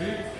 Vu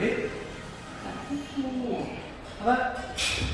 哎木？木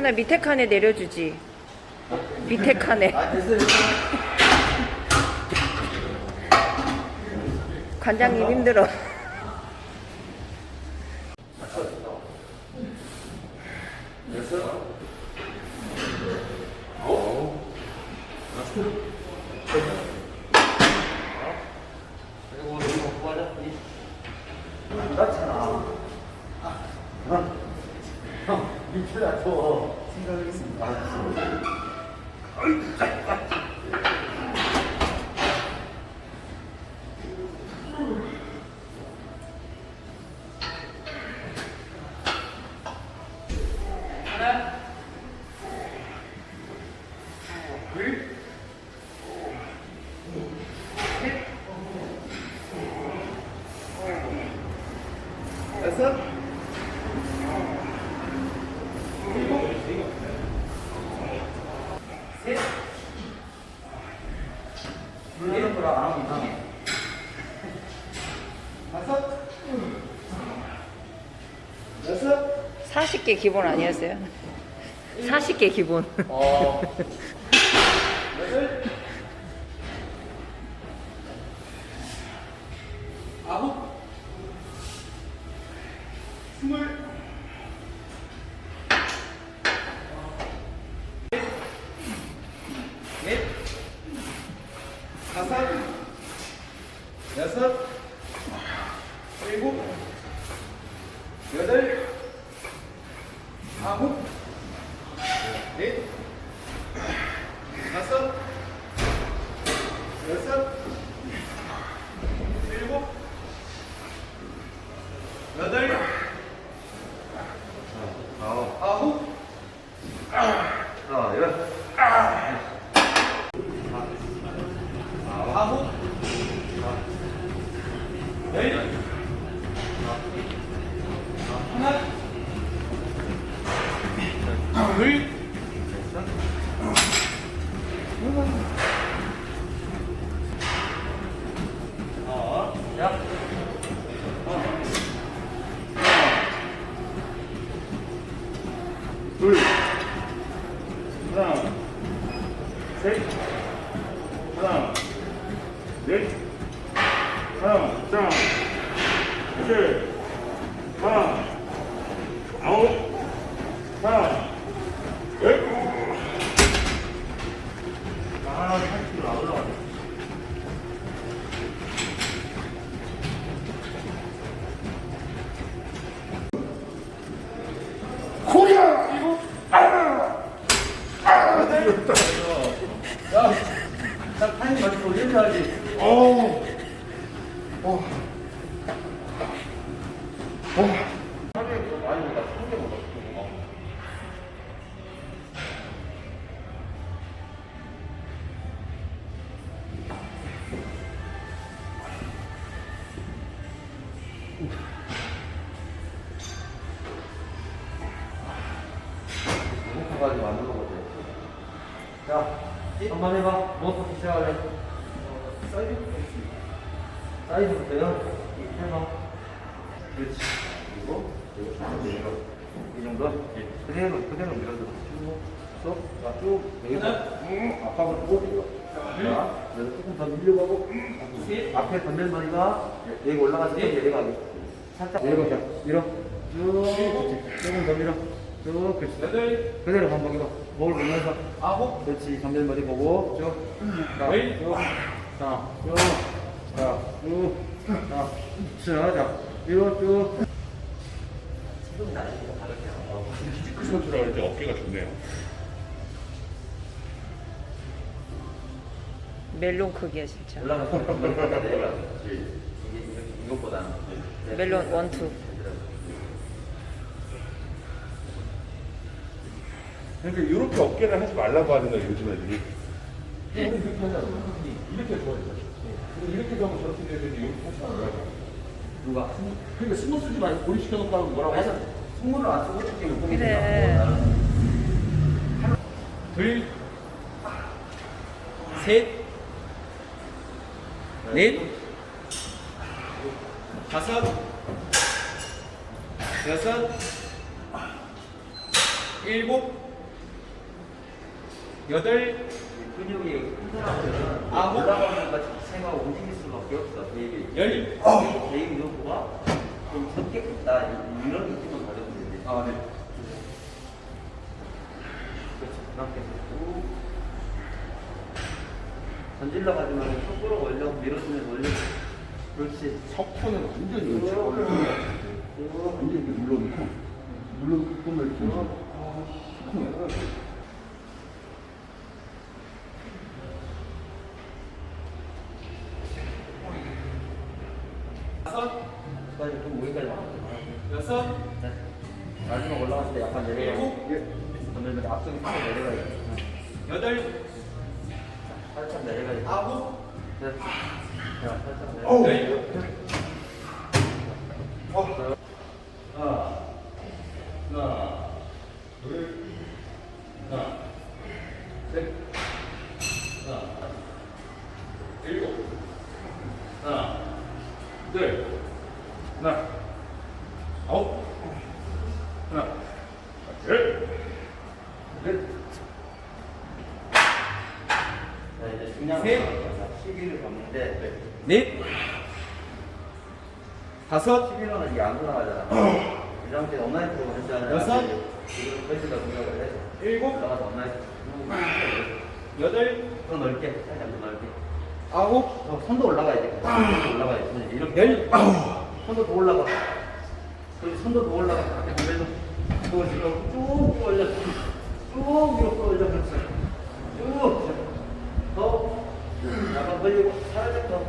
현아 밑에 칸에 내려주지. 밑에 칸에. 관장님 힘들어. 됐어? 40개 기본 아니었어요? 40개 기본. 어. 여덟, 아홉, 아홉, 아, 열, 아홉, 열, 하나, 둘, 어, 야. 둘, 하나, 셋, 하나, 넷, 하나, 짱, 셋, 하나, 아홉, 하나, 열. 아, 80kg 안 올라가네. 코리아! 이거, 아! 아! 내렸다. 야, 나 타임 맞추고 올려야지. 어. 어. 어. 사이즈부터 사이즈부터요? 이렇게 해봐. 그렇지. 그리고 이거. 이 정도? 그대로, 그대로 밀어줘. 쭉, 쏙, 자, 쭉. 여기서, 음, 쭉 밀어. 자, 여기서 조금 더 밀려가고, 음, 앞에 덤벨머리가 여기 올라가서 좀 내려가게. 살짝 내려가. 밀어. 쭉. 조금 더 밀어. 쭉, 그렇지. 여덟. 그대로 반복해봐. 목을 보면서. 아홉. 그렇지. 덤벨머리 보고, 쭉. 자, 쭉. 자, 쭉. 자, 쭉. 자, 자, 자. 뒤로 쭉. 그 선수라 할 때 어깨가 좋네요. 멜론 크기야 진짜. 올라가서. 이게 이것보다는. 멜론 원투. 그러니까 이렇게 어깨를 하지 말라고 하는 거예요, 요즘 애들이. 이렇게 하잖아. 이렇게 좋아했어. 이렇게 하면 저렇게 되는데 이렇게 하지 말라고. 누가? 그러니까 신경 쓰지 말고 고리 시켜놓고 하면 뭐라고 하잖아. 승무를 안 쓰고 이렇게 운동이 그래. 둘, 셋, 넷, 다섯, 여섯, 일곱, 여덟, 근육이 큰 사람들은 아홉. 올라가는 것 자체가 움직일 수밖에 없어. 열. 대입 요구가 좀 적게 있다. 이런 느낌을 되지. 아, 네. 그렇게 쭉 던질러 가지 말고 속으로 올려 밀어주면 올려. 그렇지. 석현은 완전히 이렇게 완전히 이렇게 눌러놓고 눌러놓고 보면 이렇게 돼. 아홉, 네. 자, 살짝 내려가. 어우. 열. 하나, 하나, 둘, 하나, 셋, 하나, 일곱, 하나, 둘, 하나, 아홉, 넷. 자, 이제 중량 셋. 시기를 봤는데 넷, 다섯, 11호는 이게 안 돌아가잖아. 이 상태 온라인 프로 했잖아요. 여섯. 지금 벤치가 공격을 해서 일곱, 올라가서 온라인 여덟, 더 넓게, 살짝 더 넓게. 아홉, 어, 손도 올라가야 돼. 손도 올라가야 돼. 이렇게. 열. 손도 더 올라가. 그리고 손도 더 올라가. 앞에 보면은 또 지금 쭉 올려. 쭉 위로 끌어올려. 그렇지. 쭉. 더. 약간 벌리고, 살짝 더.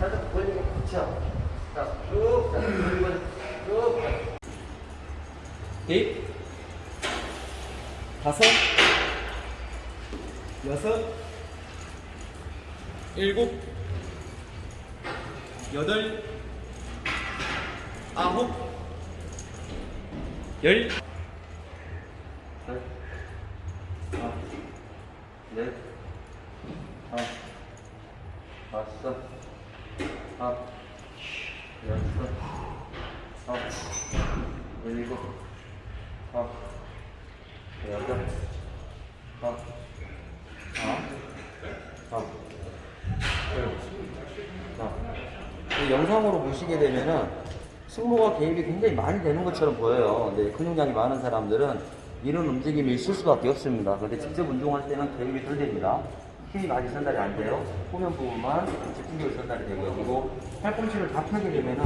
살짝 벌리고. 그렇죠. 자, 쭉. 자, 벌리고. 쭉. 넷, 다섯, 여섯, 일곱, 여덟, 아홉, 열, 셋, 하나, 넷, 하나, 다섯, 하나, 여섯, 하나, 일곱, 하나, 여덟, 하나, 하나, 하나, 자, 이 영상으로 보시게 되면은 승모가 개입이 굉장히 많이 되는 것처럼 보여요. 근데 근육량이 많은 사람들은 이런 움직임이 있을 수밖에 없습니다. 근데 직접 운동할 때는 개입이 덜 됩니다. 힘이 많이 전달이 안 돼요. 후면 부분만 집중력이 전달이 되고요. 그리고 팔꿈치를 다 펴게 되면은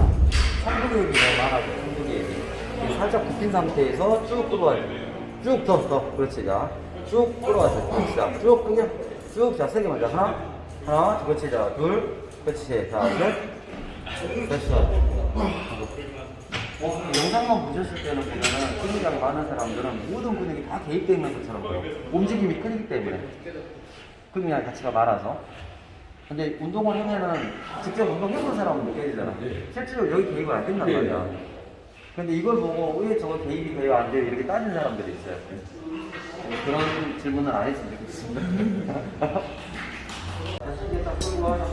삼두개입이 너무 많아요. 삼두개입이. 살짝 굽힌 상태에서 쭉 끌어와요. 쭉 더, 더. 그렇지. 자. 쭉 끌어와서. 자, 쭉 그냥 쭉. 자, 세게 먼저. 하나, 하나. 그렇지. 자, 둘. 그렇지. 자, 셋. 됐어. 어, 영상만 보셨을 때는 보면은 근육량이 많은 사람들은 모든 근육이 다 개입되어 있는 것처럼 보여. 움직임이 크기 때문에. 근육량의 가치가 많아서. 근데 운동을 하면은 직접 운동해본 사람은 느껴지잖아. 실제로 여기 개입을 안 된단 말이야. 근데 이걸 보고 왜 저거 개입이 돼요? 안 돼요? 이렇게 따지는 사람들이 있어요. 네, 그런 질문은 안 했으면 좋겠습니다. 다시 이제 딱 끌고 와서.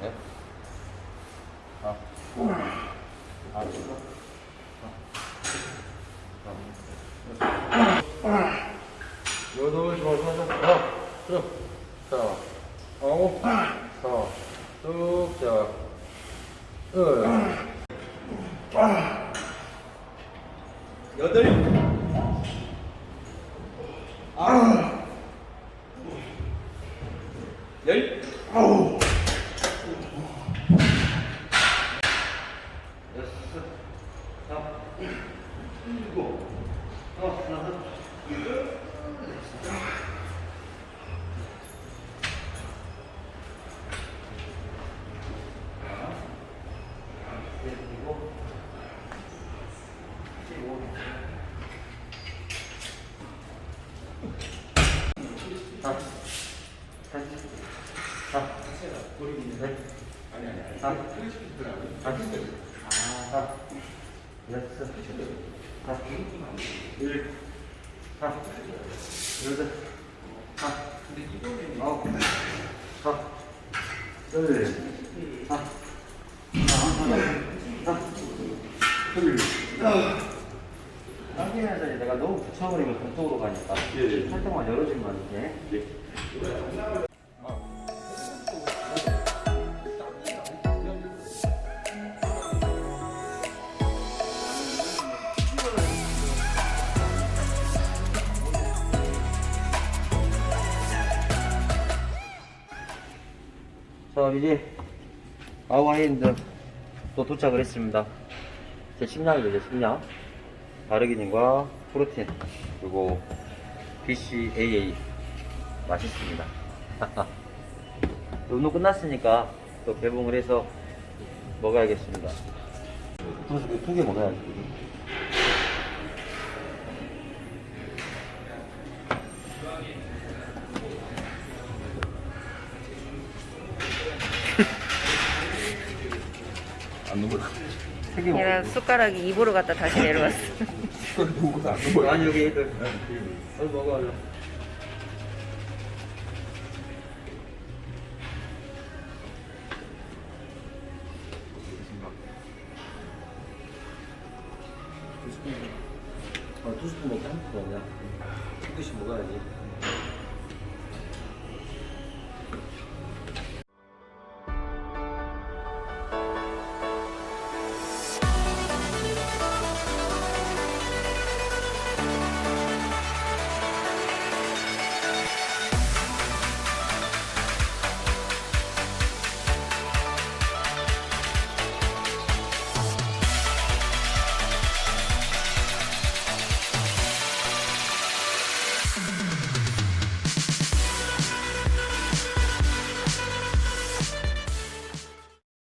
넷, 아, 아, 여덟, 좋아서 하나, 쭉, 자, 아홉, 자, 쭉, 자, 을, 여덟, 아홉, 열, 여섯, 자, 일곱, 여섯, 하나, 둘, 일곱, 십오, 자, 다시, 자, 넷, 자, 다시, 자, 여섯, 자, 일, 자, 여덟, 자, 아홉, 자, 열, 자, 하나, 자, 둘, 자, 삭히면서 이제 내가 너무 붙여버리면 그쪽으로 가니까 예, 예. 살짝만 열어주면 이렇게 예. 이제 아와이랜드 또 도착을 했습니다. 제 식량이죠 제 식량. 바르기닌과 프로틴 그리고 BCAA 맛있습니다. 운동 끝났으니까 또 개봉을 해서 먹어야겠습니다. 그래서 두개 먹어야지 안 넘어가. 먹어 얘가 숟가락이 입으로 갔다 다시 내려왔어. 넘어가. 아니 여기 애들 얼른 먹어 얼른